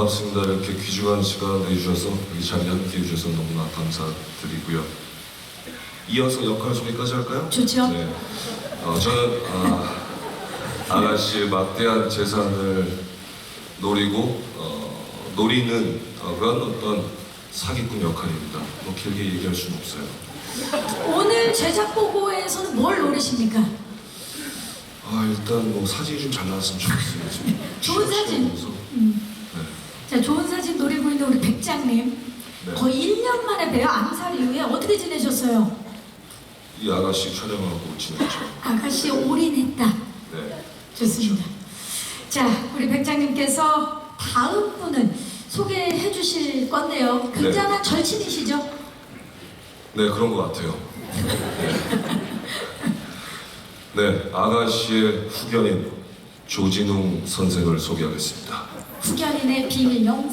반갑습니다. 이렇게 귀중한 시간 내주셔서 이 자리에 함께 해주셔서 너무나 감사드리고요. 이어서 역할 소개까지 할까요? 좋죠. 네. 어, 저는 아, 아가씨의 막대한 재산을 노리고 어, 노리는 어, 그런 어떤 사기꾼 역할입니다. 뭐 길게 얘기할 수는 없어요. 오늘 제작 보고에서는 뭘 노리십니까? 아 일단 뭐 사진이 좀 잘 나왔으면 좋겠어요. 지금 좋은 사진. 음. 네. 백장님. 네. 거의 1년 만에 뵈요. 암살 이후에 어떻게 지내셨어요? 이 아가씨 촬영하고 지냈죠. 아가씨 올인했다. 네. 좋습니다. 자, 우리 백장님께서 다음 분을 소개해 주실 건데요. 굉장한 절친이시죠? 네, 그런 것 같아요. 네, 아가씨의 후견인 조진웅 선생을 소개하겠습니다. 후견인의 비밀 영상.